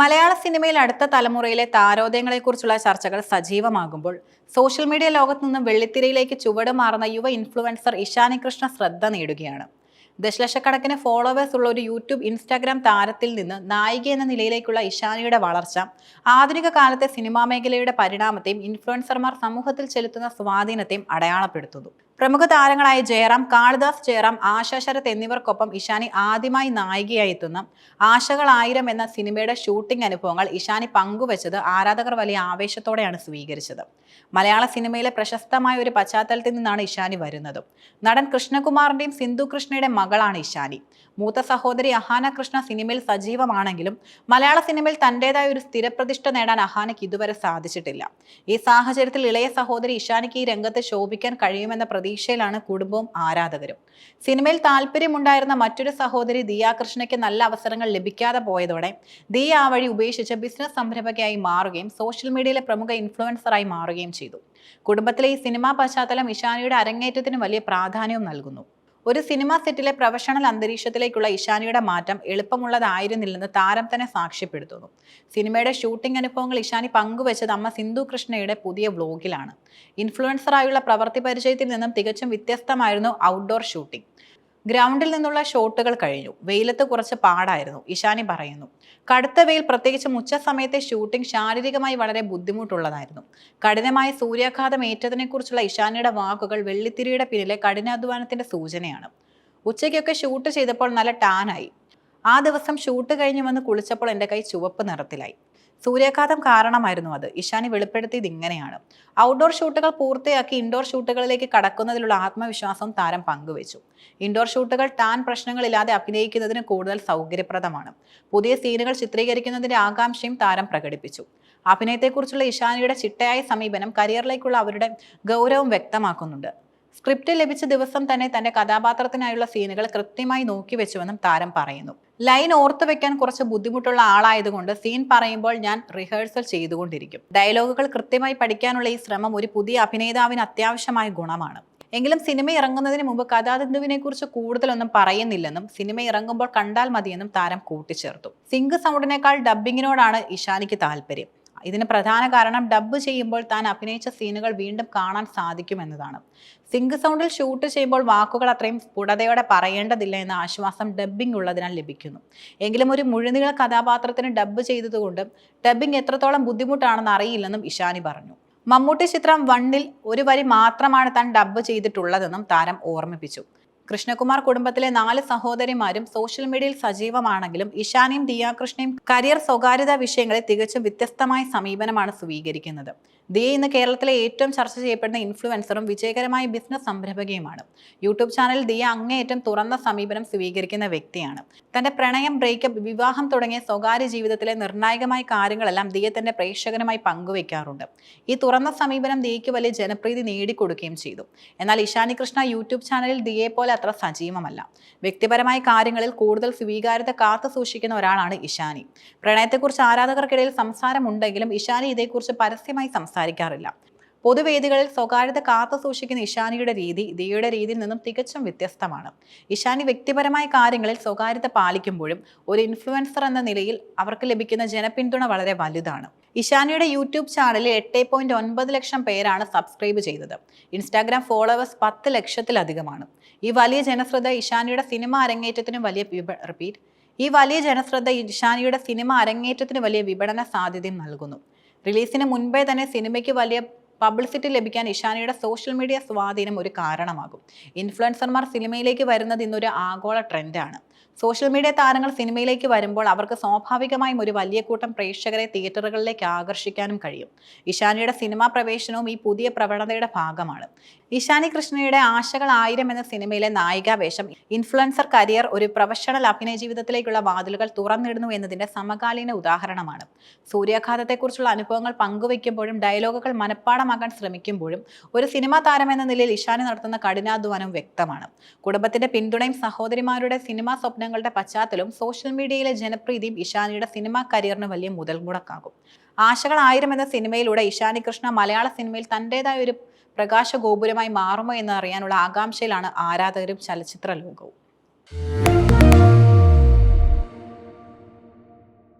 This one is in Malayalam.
മലയാള സിനിമയിൽ അടുത്ത തലമുറയിലെ താരോദയങ്ങളെക്കുറിച്ചുള്ള ചർച്ചകൾ സജീവമാകുമ്പോൾ സോഷ്യൽ മീഡിയ ലോകത്തു നിന്നും വെള്ളിത്തിരയിലേക്ക് ചുവട് മാറുന്ന യുവ ഇൻഫ്ലുവൻസർ ഇഷാനി കൃഷ്ണ ശ്രദ്ധ നേടുകയാണ്. ദശലക്ഷക്കണക്കിന് ഫോളോവേഴ്സ് ഉള്ള ഒരു യൂട്യൂബ് ഇൻസ്റ്റാഗ്രാം താരത്തിൽ നിന്ന് നായിക എന്ന നിലയിലേക്കുള്ള ഇഷാനിയുടെ വളർച്ച ആധുനിക കാലത്തെ സിനിമാ മേഖലയുടെ പരിണാമത്തെയും ഇൻഫ്ലുവൻസർമാർ സമൂഹത്തിൽ ചെലുത്തുന്ന സ്വാധീനത്തെയും അടയാളപ്പെടുത്തുന്നു. പ്രമുഖ താരങ്ങളായ ജയറാം കാളിദാസ് ജയറാം ആശ ശരത് എന്നിവർക്കൊപ്പം ഇഷാനി ആദ്യമായി നായികയായി എത്തുന്ന ആശകൾ ആയിരം എന്ന സിനിമയുടെ ഷൂട്ടിംഗ് അനുഭവങ്ങൾ ഇഷാനി പങ്കുവച്ചത് ആരാധകർ വലിയ ആവേശത്തോടെയാണ് സ്വീകരിച്ചത്. മലയാള സിനിമയിലെ പ്രശസ്തമായ ഒരു പശ്ചാത്തലത്തിൽ നിന്നാണ് ഇഷാനി വരുന്നത്. നടൻ കൃഷ്ണകുമാറിന്റെയും സിന്ധു കൃഷ്ണയുടെ മകളാണ് ഇഷാനി മൂത്ത സഹോദരി അഹാന കൃഷ്ണ സിനിമയിൽ സജീവമാണെങ്കിലും മലയാള സിനിമയിൽ തന്റെതായ ഒരു സ്ഥിരപ്രതിഷ്ഠ നേടാൻ അഹാനയ്ക്ക് ഇതുവരെ സാധിച്ചിട്ടില്ല. ഈ സാഹചര്യത്തിൽ ഇളയ സഹോദരി ഇഷാനിക്ക് ഈ രംഗത്ത് ശോഭിക്കാൻ കഴിയുമെന്ന പ്രതീക്ഷയിലാണ് കുടുംബവും ആരാധകരും. സിനിമയിൽ താല്പര്യമുണ്ടായിരുന്ന മറ്റൊരു സഹോദരി ദിയ കൃഷ്ണയ്ക്ക് നല്ല അവസരങ്ങൾ ലഭിക്കാതെ പോയതോടെ ദിയ ആ വഴി ഉപേക്ഷിച്ച് ബിസിനസ് സംരംഭകയായി മാറുകയും സോഷ്യൽ മീഡിയയിലെ പ്രമുഖ ഇൻഫ്ലുവൻസറായി മാറുകയും ചെയ്തു. കുടുംബത്തിലെ ഈ സിനിമാ പശ്ചാത്തലം ഇഷാനിയുടെ അരങ്ങേറ്റത്തിന് വലിയ പ്രാധാന്യവും നൽകുന്നു. ഒരു സിനിമാ സെറ്റിലെ പ്രൊഫഷണൽ അന്തരീക്ഷത്തിലേക്കുള്ള ഇഷാനിയുടെ മാറ്റം എളുപ്പമുള്ളതായിരുന്നില്ലെന്ന് താരം തന്നെ സാക്ഷ്യപ്പെടുത്തുന്നു. സിനിമയുടെ ഷൂട്ടിംഗ് അനുഭവങ്ങൾ ഇഷാനി പങ്കുവച്ചത് അമ്മ സിന്ധു കൃഷ്ണയുടെ പുതിയ വ്ലോഗിലാണ് ഇൻഫ്ലുവൻസറായുള്ള പ്രവൃത്തി പരിചയത്തിൽ നിന്നും തികച്ചും വ്യത്യസ്തമായിരുന്നു ഔട്ട്ഡോർ ഷൂട്ടിംഗ്. ഗ്രൗണ്ടിൽ നിന്നുള്ള ഷോട്ടുകൾ കഴിഞ്ഞു. വെയിലത്ത് കുറച്ച് പാടായിരുന്നു ഇഷാനി പറയുന്നു. കടുത്ത വെയിൽ പ്രത്യേകിച്ചും ഉച്ച സമയത്തെ ഷൂട്ടിംഗ് ശാരീരികമായി വളരെ ബുദ്ധിമുട്ടുള്ളതായിരുന്നു. കഠിനമായ സൂര്യാഘാതം ഏറ്റതിനെക്കുറിച്ചുള്ള ഇഷാനിയുടെ വാക്കുകൾ വെള്ളിത്തിരിയുടെ പിന്നിലെ കഠിനാധ്വാനത്തിന്റെ സൂചനയാണ്. ഉച്ചയ്ക്കൊക്കെ ഷൂട്ട് ചെയ്തപ്പോൾ നല്ല ടാനായി ആ ദിവസം ഷൂട്ട് കഴിഞ്ഞ് വന്ന് കുളിച്ചപ്പോൾ എന്റെ കൈ ചുവപ്പ് നിറത്തിലായി. സൂര്യാഘാതം കാരണമായിരുന്നു അത്. ഇഷാനി വെളിപ്പെടുത്തിയത് ഇങ്ങനെയാണ്. ഔട്ട്ഡോർ ഷൂട്ടുകൾ പൂർത്തിയാക്കി ഇൻഡോർ ഷൂട്ടുകളിലേക്ക് കടക്കുന്നതിലുള്ള ആത്മവിശ്വാസം താരം പങ്കുവച്ചു. ഇൻഡോർ ഷൂട്ടുകൾ ടാൻ പ്രശ്നങ്ങളില്ലാതെ അഭിനയിക്കുന്നതിന് കൂടുതൽ സൗകര്യപ്രദമാണ്. പുതിയ സീനുകൾ ചിത്രീകരിക്കുന്നതിന്റെ ആകാംക്ഷയും താരം പ്രകടിപ്പിച്ചു. അഭിനയത്തെക്കുറിച്ചുള്ള ഇഷാനിയുടെ ചിട്ടയായ സമീപനം കരിയറിലേക്കുള്ള അവരുടെ ഗൗരവം വ്യക്തമാക്കുന്നുണ്ട്. സ്ക്രിപ്റ്റ് ലഭിച്ച ദിവസം തന്നെ തന്റെ കഥാപാത്രത്തിനായുള്ള സീനുകൾ കൃത്യമായി നോക്കി വെച്ചുവെന്നും താരം പറയുന്നു. ലൈൻ ഓർത്തു വെക്കാൻ കുറച്ച് ബുദ്ധിമുട്ടുള്ള ആളായതുകൊണ്ട് സീൻ പറയുമ്പോൾ ഞാൻ റിഹേഴ്സൽ ചെയ്തുകൊണ്ടിരിക്കും. ഡയലോഗുകൾ കൃത്യമായി പഠിക്കാനുള്ള ഈ ശ്രമം ഒരു പുതിയ അഭിനേതാവിന് അത്യാവശ്യമായ ഗുണമാണ്. എങ്കിലും സിനിമ ഇറങ്ങുന്നതിന് മുമ്പ് കഥാതന്തുവിനെ കുറിച്ച് കൂടുതലൊന്നും പറയുന്നില്ലെന്നും സിനിമ ഇറങ്ങുമ്പോൾ കണ്ടാൽ മതിയെന്നും താരം കൂട്ടിച്ചേർത്തു. സിംഗ് സൗണ്ടിനേക്കാൾ ഡബ്ബിങ്ങിനോടാണ് ഇഷാനിക്ക് താല്പര്യം. ഇതിന് പ്രധാന കാരണം ഡബ്ബ് ചെയ്യുമ്പോൾ താൻ അഭിനയിച്ച സീനുകൾ വീണ്ടും കാണാൻ സാധിക്കുമെന്നതാണ് സിങ്ക് സൗണ്ടിൽ ഷൂട്ട് ചെയ്യുമ്പോൾ വാക്കുകൾ അത്രയും സ്ഫുടതയോടെ പറയേണ്ടതില്ല എന്ന ആശ്വാസം ഡബ്ബിംഗ് ഉള്ളതിനാൽ ലഭിക്കുന്നു. എങ്കിലും ഒരു മുഴുനീള കഥാപാത്രത്തിന് ഡബ്ബ് ചെയ്തതുകൊണ്ട് ഡബ്ബിംഗ് എത്രത്തോളം ബുദ്ധിമുട്ടാണെന്ന് അറിയില്ലെന്നും ഇഷാനി പറഞ്ഞു. മമ്മൂട്ടി ചിത്രം വണ്ണിൽ ഒരു വരി മാത്രമാണ് താൻ ഡബ്ബ് ചെയ്തിട്ടുള്ളതെന്നും താരം ഓർമ്മിപ്പിച്ചു. കൃഷ്ണകുമാർ കുടുംബത്തിലെ നാല് സഹോദരിമാരും സോഷ്യൽ മീഡിയയിൽ സജീവമാണെങ്കിലും ഇഷാനിയും ദിയാകൃഷ്ണയും കരിയർ സ്വകാര്യത വിഷയങ്ങളെ തികച്ചും വ്യത്യസ്തമായ സമീപനമാണ് സ്വീകരിക്കുന്നത്. ദിയ ഇന്ന് കേരളത്തിലെ ഏറ്റവും ചർച്ച ചെയ്യപ്പെടുന്ന ഇൻഫ്ലുവൻസറും വിജയകരമായ ബിസിനസ് സംരംഭകയുമാണ്. യൂട്യൂബ് ചാനൽ ദിയ അങ്ങേയറ്റം തുറന്ന സമീപനം സ്വീകരിക്കുന്ന വ്യക്തിയാണ്. തന്റെ പ്രണയം ബ്രേക്കപ്പ് വിവാഹം തുടങ്ങിയ സ്വകാര്യ ജീവിതത്തിലെ നിർണായകമായ കാര്യങ്ങളെല്ലാം ദിയ തന്റെ പ്രേക്ഷകരുമായി പങ്കുവെക്കാറുണ്ട്. ഈ തുറന്ന സമീപനം ദിയയ്ക്ക് വലിയ ജനപ്രീതി നേടിക്കൊടുക്കുകയും ചെയ്തു. എന്നാൽ ഇഷാനി കൃഷ്ണ യൂട്യൂബ് ചാനലിൽ ദിയെ പോലെ അത്ര സജീവമല്ല. വ്യക്തിപരമായ കാര്യങ്ങളിൽ കൂടുതൽ സ്വീകാര്യത കാത്തു സൂക്ഷിക്കുന്ന ഒരാളാണ് ഇഷാനി പ്രണയത്തെക്കുറിച്ച് ആരാധകർക്കിടയിൽ സംസാരമുണ്ടെങ്കിലും ഇഷാനി ഇതേക്കുറിച്ച് പരസ്യമായി സംസാരിക്കാറില്ല. പൊതുവേദികളിൽ സ്വകാര്യത കാത്തു സൂക്ഷിക്കുന്ന ഇഷാനിയുടെ രീതി ദിയയുടെ രീതിയിൽ നിന്നും തികച്ചും വ്യത്യസ്തമാണ്. ഇഷാനി വ്യക്തിപരമായ കാര്യങ്ങളിൽ സ്വകാര്യത പാലിക്കുമ്പോഴും ഒരു ഇൻഫ്ലുവൻസർ എന്ന നിലയിൽ അവർക്ക് ലഭിക്കുന്ന ജനപിന്തുണ വളരെ വലുതാണ്. ഇഷാനിയുടെ യൂട്യൂബ് ചാനലിൽ എട്ട് പോയിന്റ് ഒൻപത് ലക്ഷം പേരാണ് സബ്സ്ക്രൈബ് ചെയ്തത്. ഇൻസ്റ്റാഗ്രാം ഫോളോവേഴ്സ് പത്ത് ലക്ഷത്തിലധികമാണ്. ഈ വലിയ ജനശ്രദ്ധ ഇഷാനിയുടെ സിനിമ അരങ്ങേറ്റത്തിനും വലിയ റിപ്പീറ്റ് ഈ വലിയ ജനശ്രദ്ധ ഇഷാനിയുടെ സിനിമ അരങ്ങേറ്റത്തിന് വലിയ വിപണന സാധ്യതയും നൽകുന്നു. റിലീസിന് മുൻപേ തന്നെ സിനിമയ്ക്ക് വലിയ പബ്ലിസിറ്റി ലഭിക്കാൻ ഇഷാനിയുടെ സോഷ്യൽ മീഡിയ സ്വാധീനം ഒരു കാരണമാകും. ഇൻഫ്ലുവൻസർമാർ സിനിമയിലേക്ക് വരുന്നത് ഇന്നൊരു ആഗോള ട്രെൻഡാണ്. സോഷ്യൽ മീഡിയ താരങ്ങൾ സിനിമയിലേക്ക് വരുമ്പോൾ അവർക്ക് സ്വാഭാവികമായും ഒരു വലിയ കൂട്ടം പ്രേക്ഷകരെ തിയേറ്ററുകളിലേക്ക് ആകർഷിക്കാനും കഴിയും. ഇഷാനിയുടെ സിനിമാ പ്രവേശനവും ഈ പുതിയ പ്രവണതയുടെ ഭാഗമാണ്. ഇഷാനി കൃഷ്ണയുടെ ആശകൾ ആയിരം എന്ന സിനിമയിലെ നായികാവേഷം ഇൻഫ്ലുവൻസർ കരിയർ ഒരു പ്രൊഫഷണൽ അഭിനയ ജീവിതത്തിലേക്കുള്ള വാതിലുകൾ തുറന്നിടുന്നു എന്നതിന്റെ സമകാലീന ഉദാഹരണമാണ്. സൂര്യാഘാതത്തെക്കുറിച്ചുള്ള അനുഭവങ്ങൾ പങ്കുവയ്ക്കുമ്പോഴും ഡയലോഗുകൾ മനഃപ്പാടമാക്കാൻ ശ്രമിക്കുമ്പോഴും ഒരു സിനിമാ എന്ന നിലയിൽ ഇഷാനി നടത്തുന്ന കഠിനാധ്വാനം വ്യക്തമാണ്. കുടുംബത്തിന്റെ പിന്തുണയും സഹോദരിമാരുടെ സിനിമാ സ്വപ്നങ്ങളുടെ പശ്ചാത്തലവും സോഷ്യൽ മീഡിയയിലെ ജനപ്രീതിയും ഇഷാനിയുടെ സിനിമാ കരിയറിന് വലിയ മുതൽമുടക്കാകും. ആശകൾ ആയിരം എന്ന സിനിമയിലൂടെ ഇഷാനി കൃഷ്ണ മലയാള സിനിമയിൽ തന്റെതായ ഒരു പ്രകാശ ഗോപുരമായി മാറുമോ എന്ന് അറിയാനുള്ള ആകാംക്ഷയിലാണ് ആരാധകരും ചലച്ചിത്ര ലോകവും